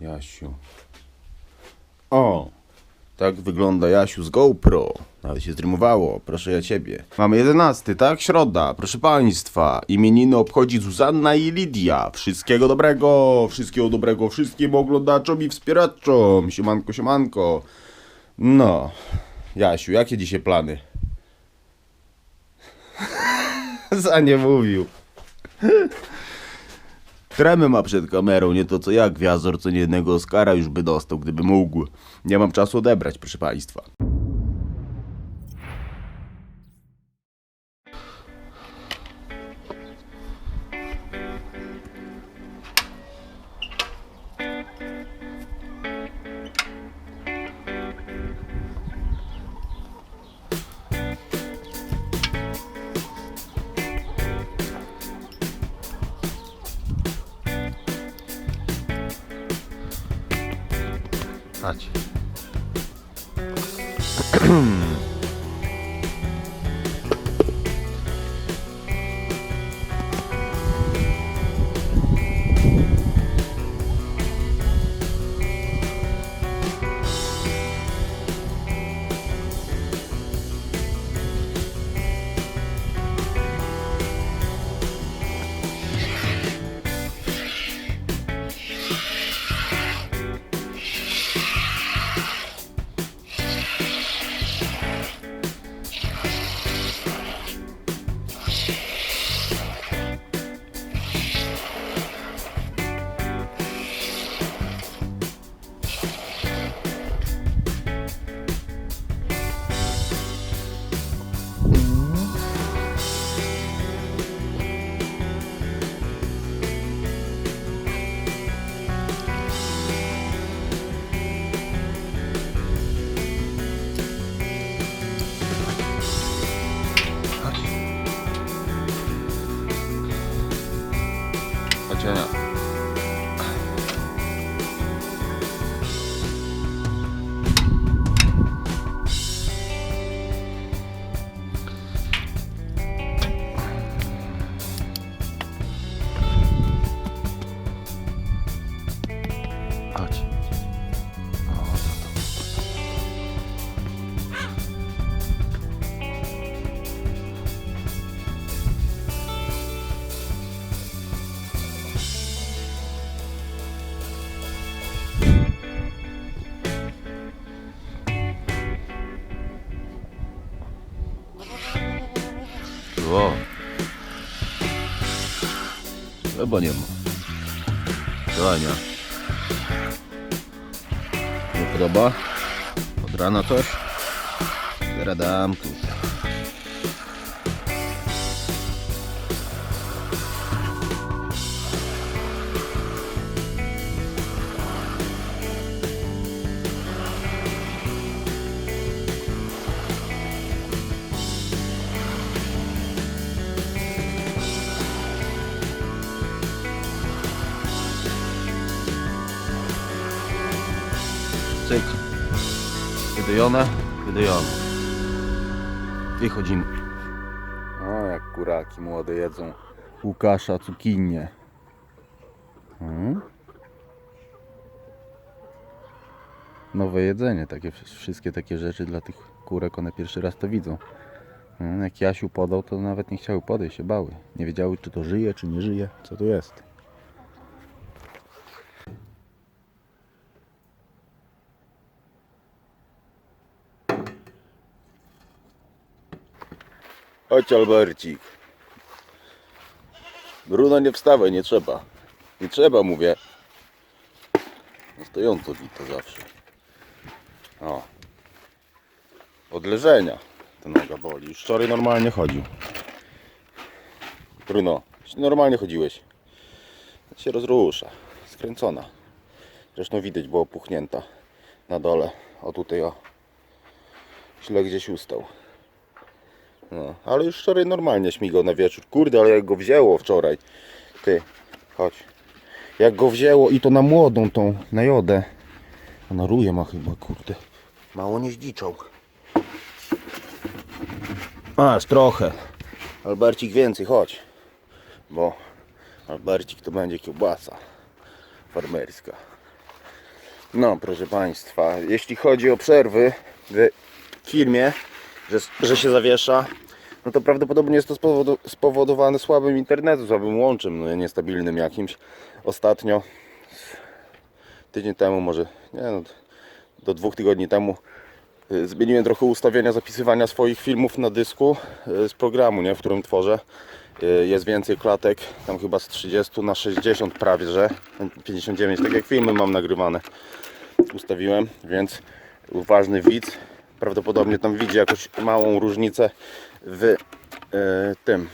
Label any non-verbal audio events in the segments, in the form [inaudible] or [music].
Jasiu. O! Tak wygląda Jasiu z GoPro. Nawet się zrymowało, proszę ja ciebie. Mamy 11, tak? Środa, proszę państwa. Imieniny obchodzi Zuzanna i Lidia. Wszystkiego dobrego, wszystkiego dobrego wszystkim oglądaczom i wspieraczom. Siemanko, siemanko. No, Jasiu, jakie dzisiaj plany? [laughs] Za nie mówił. Tremy ma przed kamerą, nie to co ja, gwiazdor, co nie jednego Oscara już by dostał, gdyby mógł. Nie mam czasu odebrać, proszę państwa. Chodź, Ania. Chyba nie ma. To Ania. Nie podoba? Od rana coś? Teraz dam. Wydojone, wydojone. Wychodzimy. O, jak kuraki młode jedzą Łukasza cukinię. Hmm? Nowe jedzenie, takie wszystkie takie rzeczy dla tych kurek, one pierwszy raz to widzą. Hmm, jak Jasiu podał, to nawet nie chciały podejść, się bały. Nie wiedziały, czy to żyje, czy nie żyje, co to jest. Chodź Albercik. Bruno nie wstawaj, nie trzeba. Nie trzeba, mówię. No stojąco to zawsze. O. Od leżenia ta noga boli. Już wczoraj normalnie chodził. Bruno, normalnie chodziłeś. Się rozrusza. Skręcona. Zresztą widać było puchnięta na dole. O tutaj o. Źle gdzieś ustał. No, ale już wczoraj normalnie śmigał na wieczór. Kurde, ale jak go wzięło wczoraj. Ty, chodź. Jak go wzięło i to na młodą tą, na jodę. Ona ruje ma chyba, kurde. Mało nie zdziczał. Masz trochę. Albercik więcej, chodź. Bo Albercik to będzie kiełbasa farmerska. No, proszę Państwa, jeśli chodzi o przerwy w filmie, że, że się zawiesza, no to prawdopodobnie jest to spowodowane słabym internetem, słabym łączem, no, niestabilnym jakimś. Ostatnio, tydzień temu może, nie no, do dwóch tygodni temu y, zmieniłem trochę ustawienia zapisywania swoich filmów na dysku y, z programu, nie, w którym tworzę. Y, Jest więcej klatek, tam chyba z 30 na 60 prawie, że 59, tak jak filmy mam nagrywane ustawiłem, więc uważny widz prawdopodobnie tam widzi jakąś małą różnicę w e, tym, e,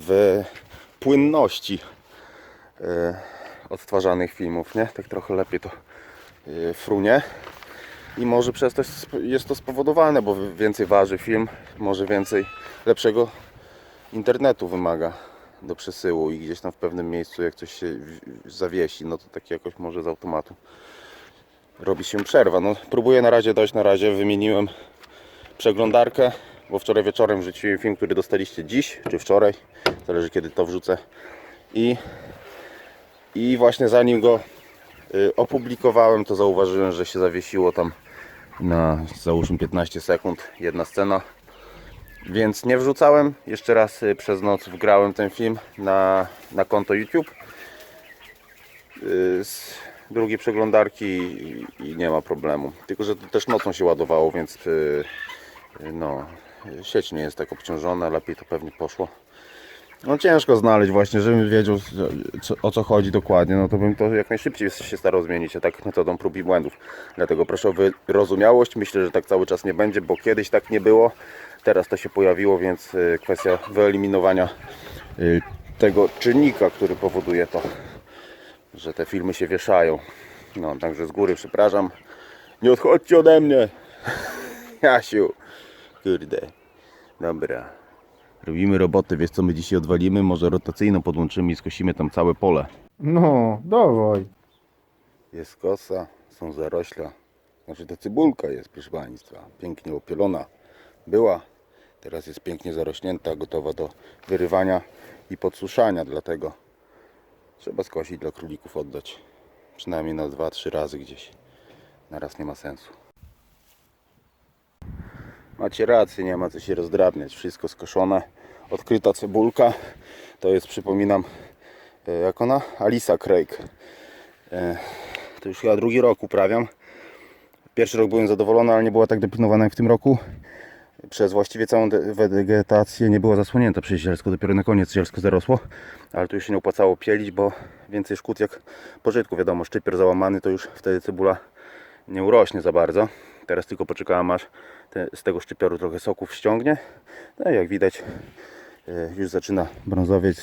w płynności e, odtwarzanych filmów, nie? Tak trochę lepiej to frunie i może przez to jest- to spowodowane, bo więcej waży film, może więcej lepszego internetu wymaga do przesyłu i gdzieś tam w pewnym miejscu jak coś się zawiesi, no to tak jakoś może z automatu robi się przerwa. No, próbuję na razie dojść, na razie wymieniłem przeglądarkę, bo wczoraj wieczorem wrzuciłem film, który dostaliście dziś, czy wczoraj, zależy kiedy to wrzucę i, i właśnie zanim go y, opublikowałem, to zauważyłem, że się zawiesiło tam na załóżmy 15 sekund jedna scena więc nie wrzucałem. Jeszcze raz y, przez noc wgrałem ten film na, na konto YouTube. Y, drugiej przeglądarki i, i nie ma problemu. Tylko, że to też nocą się ładowało, więc y, y, no, sieć nie jest tak obciążona, lepiej to pewnie poszło. No ciężko znaleźć właśnie, żebym wiedział co, o co chodzi dokładnie, no to bym to jak najszybciej się starał zmienić, a tak metodą prób i błędów. Dlatego proszę o wyrozumiałość, myślę, że tak cały czas nie będzie, bo kiedyś tak nie było, teraz to się pojawiło, więc y, kwestia wyeliminowania y, tego czynnika, który powoduje to, że te filmy się wieszają. No, także z góry przepraszam. Nie odchodźcie ode mnie. [laughs] Jasiu. Kurde. Dobra. Robimy robotę, wiesz co my dzisiaj odwalimy? Może rotacyjną podłączymy i skosimy tam całe pole. No, dawaj. Jest kosa, są zarośla. Znaczy to cybulka jest, proszę Państwa. Pięknie opielona była. Teraz jest pięknie zarośnięta, gotowa do wyrywania i podsuszania. Dlatego trzeba skosić dla królików oddać. Przynajmniej na 2-3 razy gdzieś. Na raz nie ma sensu. Macie rację, nie ma co się rozdrabniać. Wszystko skoszone. Odkryta cebulka. To jest, przypominam, e, jak ona? Alisa Craig. E, To już chyba drugi rok uprawiam. Pierwszy rok byłem zadowolony, ale nie była tak dopilnowana jak w tym roku. Przez właściwie całą wegetację nie była zasłonięta przez zielsko. Dopiero na koniec zielsko zarosło. Ale tu już się nie opłacało pielić, bo więcej szkód jak pożytku. Wiadomo, szczypior załamany to już wtedy cebula nie urośnie za bardzo. Teraz tylko poczekałem aż te, z tego szczypioru trochę soków ściągnie. No i jak widać e, już zaczyna brązowieć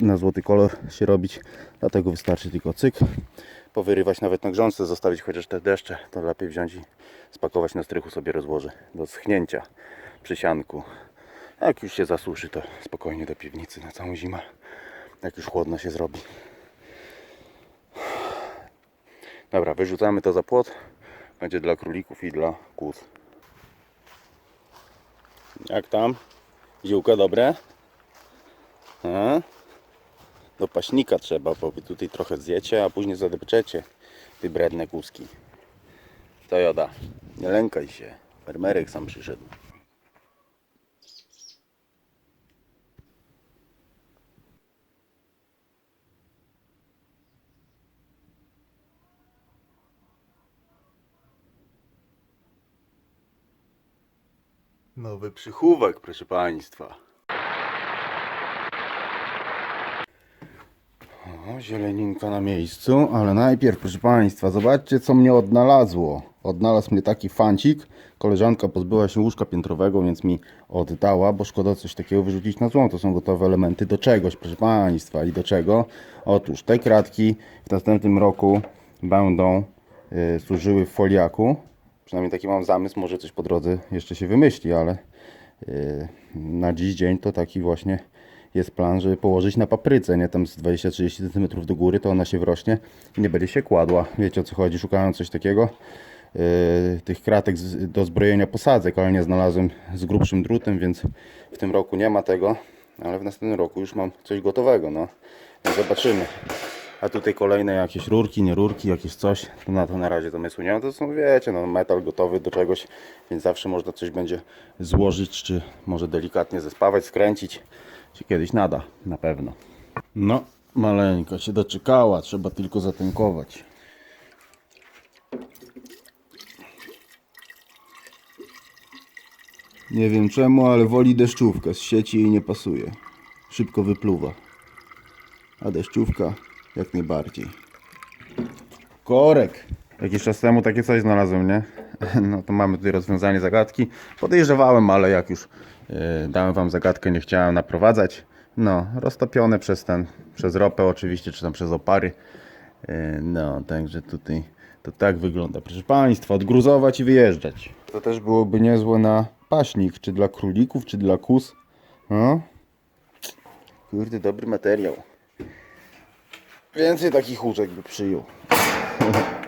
na złoty kolor się robić. Dlatego wystarczy tylko cyk. Powyrywać nawet na grządce, zostawić chociaż te deszcze. To lepiej wziąć i spakować na strychu sobie rozłożę do schnięcia przy sianku. Jak już się zasuszy to spokojnie do piwnicy na całą zimę. Jak już chłodno się zrobi. Dobra, wyrzucamy to za płot. Będzie dla królików i dla kóz. Jak tam? Ziółka dobre? A? Do paśnika trzeba, bo wy tutaj trochę zjecie, a później zadepczecie. Ty bredne kózki. To joda. Nie lękaj się. Fermerek sam przyszedł. Nowy przychówek, proszę Państwa. O, zieleninka na miejscu, ale najpierw, proszę Państwa, zobaczcie co mnie odnalazło. Odnalazł mnie taki fancik. Koleżanka pozbyła się łóżka piętrowego, więc mi oddała, bo szkoda coś takiego wyrzucić na złą. To są gotowe elementy do czegoś, proszę Państwa. I do czego? Otóż te kratki w następnym roku będą y, służyły w foliaku. Przynajmniej taki mam zamysł, może coś po drodze jeszcze się wymyśli, ale y, na dziś dzień to taki właśnie jest plan, żeby położyć na papryce, nie tam z 20-30 cm do góry, to ona się wrośnie i nie będzie się kładła. Wiecie o co chodzi, szukałem coś takiego. Yy, tych kratek z, do zbrojenia posadzek, ale nie znalazłem z grubszym drutem, więc w tym roku nie ma tego, ale w następnym roku już mam coś gotowego, no. no zobaczymy. A tutaj kolejne jakieś rurki, nie rurki, jakieś coś. To na to na razie domysłu nie mam. To są, wiecie, no, metal gotowy do czegoś, więc zawsze można coś będzie złożyć, czy może delikatnie zespawać, skręcić. Się kiedyś nada, na pewno. No, maleńka się doczekała, trzeba tylko zatynkować. Nie wiem czemu, ale woli deszczówkę. Z sieci jej nie pasuje. Szybko wypluwa. A deszczówka jak najbardziej. Korek. Jakiś czas temu takie coś znalazłem, nie? [laughs] No to mamy tutaj rozwiązanie zagadki. Podejrzewałem, ale jak już yy, dałem wam zagadkę, nie chciałem naprowadzać. No, roztopione przez ten, przez ropę oczywiście, czy tam przez opary. Yy, No, także tutaj to tak wygląda. Proszę Państwa, odgruzować i wyjeżdżać. To też byłoby niezłe na paśnik, czy dla królików, czy dla kus. No. Kurde, dobry materiał. Więcej takich łóżek by przyjął. [laughs]